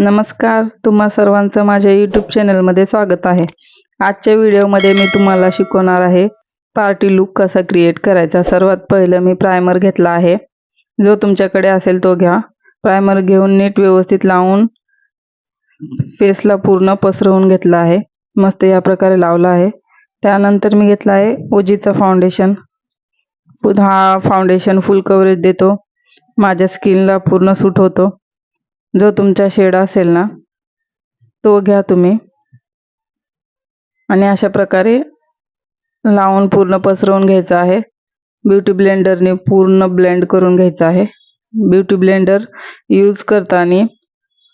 नमस्कार तुम्हा सर्वांचं माझ्या यूट्यूब चॅनलमध्ये स्वागत आहे. आजच्या व्हिडिओमध्ये मी तुम्हाला शिकवणार आहे पार्टी लुक कसा क्रिएट करायचा. सर्वात पहिलं मी प्रायमर घेतला आहे. जो तुमच्याकडे असेल तो घ्या. प्रायमर घेऊन नीट व्यवस्थित लावून फेसला पूर्ण पसरवून घेतला आहे. मस्त या प्रकारे लावला आहे. त्यानंतर मी घेतला आहे ओजीचा फाउंडेशन हा फाउंडेशन फुल कव्हरेज देतो. माझ्या स्किनला पूर्ण सूट होतो. जो तुमचा शेड असेल ना तो घ्या तुम्ही. आणि अशा प्रकारे लावून पूर्ण पसरवून घ्यायचं आहे. ब्युटी ब्लेंडरने पूर्ण ब्लेंड करून घ्यायचं आहे. ब्युटी ब्लेंडर यूज करताना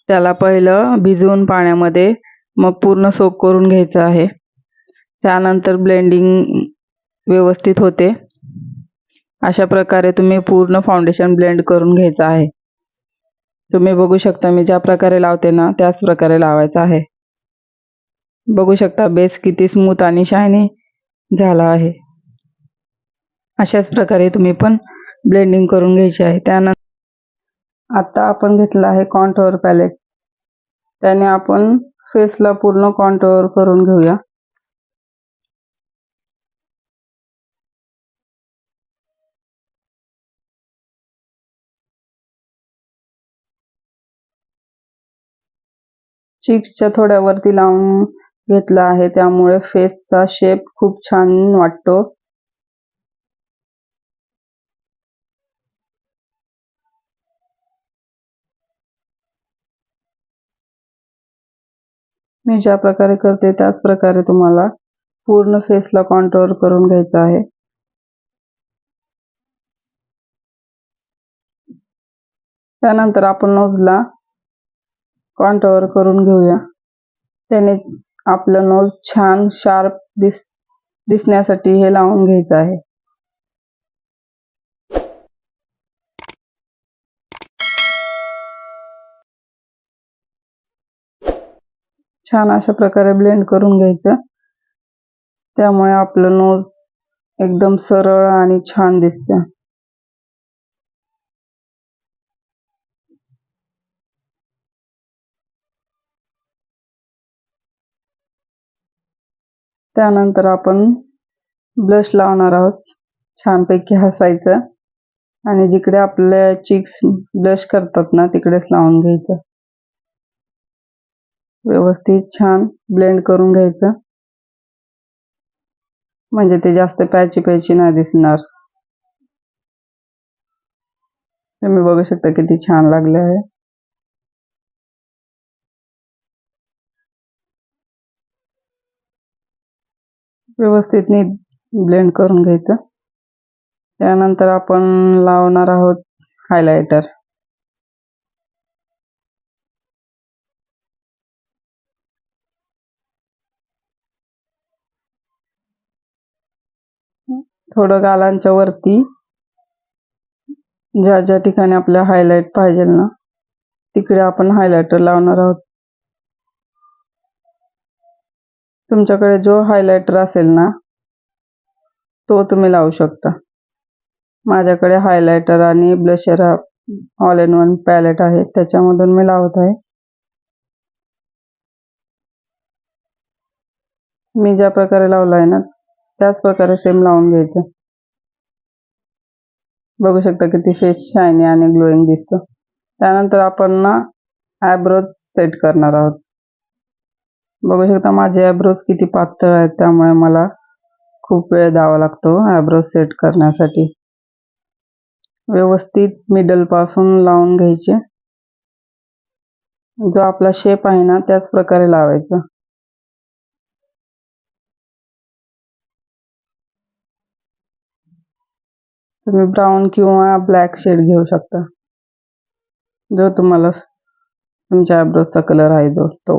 त्याला पहिलं भिजवून पाण्यामध्ये मग पूर्ण सोक करून घ्यायचं आहे. त्यानंतर ब्लेंडिंग व्यवस्थित होते. अशा प्रकारे तुम्ही पूर्ण फाउंडेशन ब्लेंड करून घ्यायचं आहे. तुम्ही बघू शकता मी ज्या प्रकारे लावते ना त्याच प्रकारे लावायचं आहे. बघू शकता बेस किती स्मूथ आणि शायनी झाला आहे. अशाच प्रकारे तुम्ही पण ब्लेंडिंग करून घ्यायची आहे. त्यानंतर आता आपण घेतला आहे कॉन्टोअर पॅलेट त्याने आपण फेसला पूर्ण कॉन्टोअर करून घेऊया. चीक्सच्या थोड्या वरती लावून घेतला आहे. त्यामुळे फेसचा शेप खूप छान वाटतो. मी ज्या प्रकारे करते त्याच प्रकारे तुम्हाला पूर्ण फेसला कॉन्ट्रोल करून घ्यायचा आहे. त्यानंतर आपण नोजला कॉन्टोअर करून घेऊया. त्याने आपलं नोज छान शार्प दिस दिसण्यासाठी हे लावून घ्यायचं आहे. छान अशा प्रकारे ब्लेंड करून घ्यायचं. त्यामुळे आपलं नोज एकदम सरळ आणि छान दिसतं. त्यानंतर आपण ब्लश लावणार आहोत. छानपैकी हसायचं. आणि जिकडे आपल्या चिक्स ब्लश करतात ना तिकडेच लावून घ्यायचं. व्यवस्थित छान ब्लेंड करून घ्यायचं. म्हणजे ते जास्त प्याची प्याची नाही दिसणार. तुम्ही बघू शकता किती छान लागले आहे. व्यवस्थित नीट ब्लेंड करून घ्यायचं. त्यानंतर आपण लावणार आहोत हायलायटर थोडं गालांच्या वरती ज्या ज्या ठिकाणी आपल्या हायलाइट पाहिजे ना तिकडे आपण हायलायटर लावणार आहोत. तुमच्याकडे जो हायलायटर असेल ना तो तुम्ही लावू शकता. माझ्याकडे हायलायटर आणि blusher all in one palette आहे. त्याच्यामधून मी लावत आहे. मी ज्या प्रकारे लावला आहे ना त्याच प्रकारे सेम लावून घ्यायचं. बघू शकता किती फेस शायनी आणि ग्लोईंग दिसतो. त्यानंतर आपण ना ॲब्रोज सेट करणार आहोत. बघू शकता माझे आयब्रोज किती पातळ आहेत त्यामुळे मला खूप वेळ द्यावा लागतो आयब्रोज सेट करण्यासाठी. व्यवस्थित मिडलपासून लावून घ्यायचे. जो आपला शेप आहे ना त्याच प्रकारे लावायचा. तुम्ही ब्राऊन किंवा ब्लॅक शेड घेऊ शकता. जो तुम्हाला तुमच्या आयब्रोजचा कलर आहे जो तो.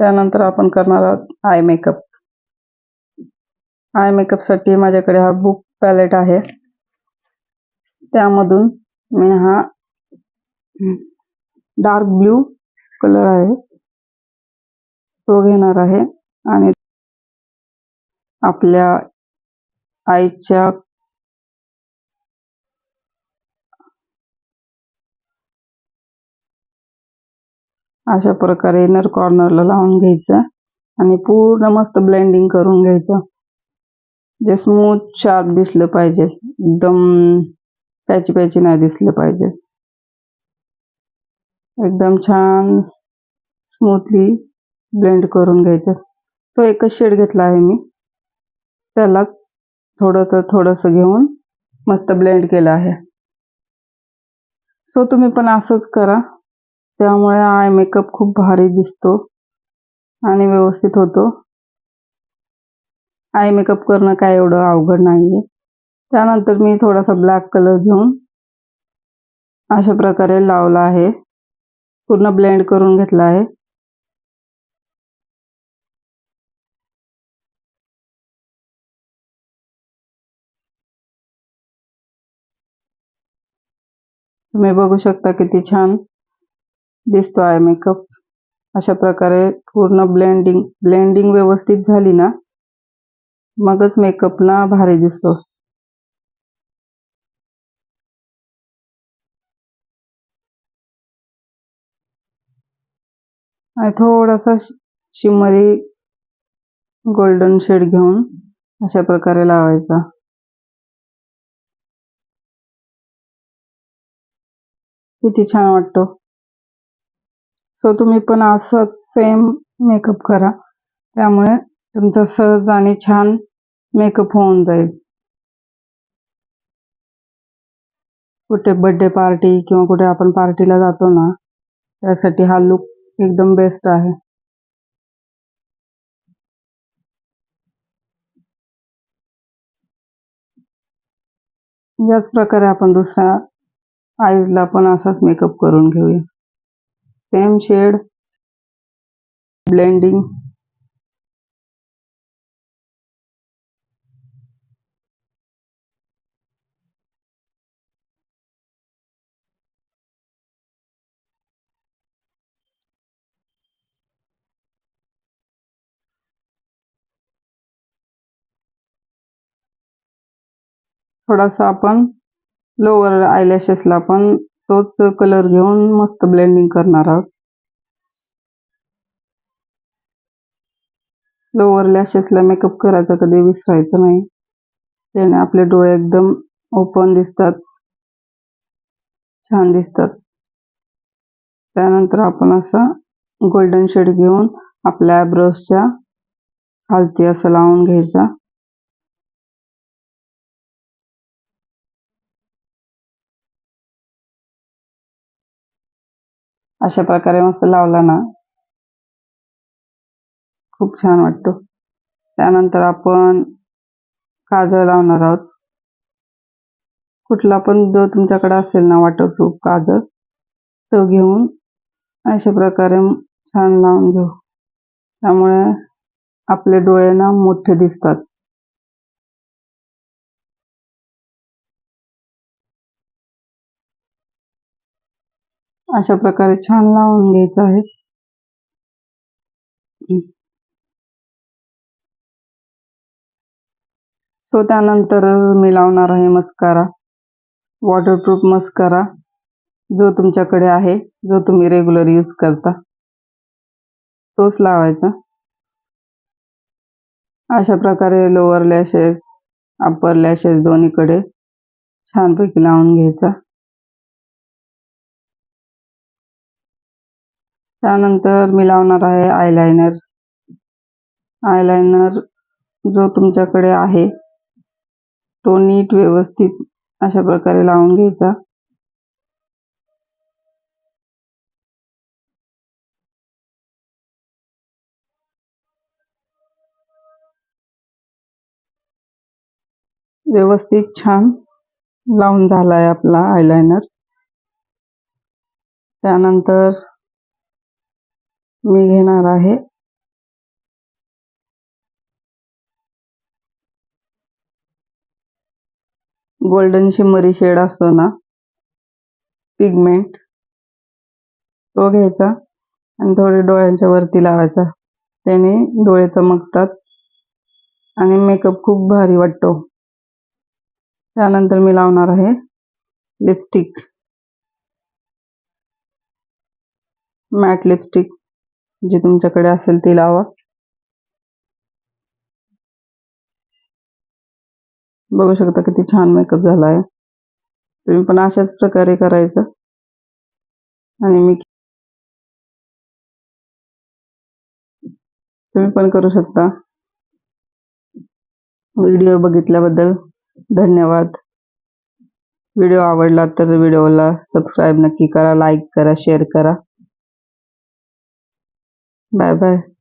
त्यानंतर आपण करणार आहोत आय मेकअप आय मेकअपसाठी माझ्याकडे हा बुक पॅलेट आहे. त्यामधून मी हा डार्क ब्ल्यू कलर आहे. तो घेणार आहे. आणि आपल्या आईच्या अशा प्रकारे इनर कॉर्नरला लावून घ्यायचं आणि पूर्ण मस्त ब्लेंडिंग करून घ्यायचं. जे स्मूथ शार्प दिसलं पाहिजे एकदम पॅची पॅची नाही दिसलं पाहिजे. एकदम छान स्मूथली ब्लेंड करून घ्यायचं. तो एकच शेड घेतला आहे मी. त्यालाच थोडंसं थोडंसं घेऊन मस्त ब्लेंड केलं आहे. सो तुम्ही पण असंच करा. त्यामुळे आय मेकअप खूप भारी दिसतो आणि व्यवस्थित होतो. आय मेकअप करणं काय एवढं अवघड नाही आहे त्यानंतर मी थोडासा ब्लॅक कलर घेऊन अशा प्रकारे लावला आहे. पूर्ण ब्लेंड करून घेतला आहे. तुम्ही बघू शकता किती छान दिसतो आहे मेकअप अशा प्रकारे पूर्ण ब्लेंडिंग ब्लेंडिंग व्यवस्थित झाली ना मगच मेकअप ना भारी दिसतो. आणि थोडासा शिमरी गोल्डन शेड घेऊन अशा प्रकारे लावायचा. किती छान वाटतो. सो तुम्ही पण असंच सेम मेकअप करा. त्यामुळे तुमचा सहज आणि छान मेकअप होऊन जाईल. कुठे बर्थडे पार्टी किंवा कुठे आपण पार्टीला जातो ना त्यासाठी हा लुक एकदम बेस्ट आहे. याच प्रकारे आपण दुसऱ्या आईजला पण असाच मेकअप करून घेऊया. सेम शेड ब्लेंडिंग थोडासा आपण लोअर आयलॅशेसला पण तोच कलर घेऊन मस्त ब्लेंडिंग करणार आहोत. लोअर लॅशेसला मेकअप करायचा कधी विसरायचं नाही. त्याने आपले डोळे एकदम ओपन दिसतात. छान दिसतात. त्यानंतर आपण असं गोल्डन शेड घेऊन आपल्या आयब्रोजच्या खालती असं लावून घ्यायचा. अशा प्रकारे मस्त लावला ना. खूप छान वाटतो. त्यानंतर आपण काजळ लावणार आहोत. कुठला पण जो तुमच्याकडे असेल ना वॉटरप्रूफ काजळ तो घेऊन अशा प्रकारे छान लावून घेऊ. त्यामुळे आपले डोळे ना मोठे दिसतात. अशा प्रकारे छान लावून घ्यायचं आहे. सो त्यानंतर मी लावणार आहे मस्कारा. वॉटरप्रूफ मस्कारा जो तुमच्याकडे आहे जो तुम्ही रेग्युलर यूज करता. तोच लावायचा. अशा प्रकारे लोअर लॅशेस अप्पर लॅशेस दोन्हीकडे छानपैकी लावून घ्यायचा. त्यानंतर मी लावणार आहे आयलायनर आयलायनर जो तुमच्याकडे आहे तो नीट व्यवस्थित अशा प्रकारे लावून घ्यायचा. व्यवस्थित छान लावून झाला आहे आपला आयलायनर त्यानंतर मी घेणार आहे. गोल्डन शिमरी शेड असतो ना? पिगमेंट तो घ्यायचा आणि थोडे डोळ्यांच्या वरती लावायचा. त्याने डोळे चमकतात आणि मेकअप खूप भारी वाटतो. त्यानंतर मी लावणार आहे लिपस्टिक मॅट लिपस्टिक जे तुमच्याकडे असेल ते लावा. बघू शकता किती छान मेकअप झाला आहे तुम्ही पण अशाच प्रकारे करायचं. आणि मी तुम्ही पण करू शकता. व्हिडिओ बघितल्याबद्दल धन्यवाद. व्हिडिओ आवडला तर व्हिडिओला सबस्क्राईब नक्की करा लाईक करा शेअर करा. 拜拜。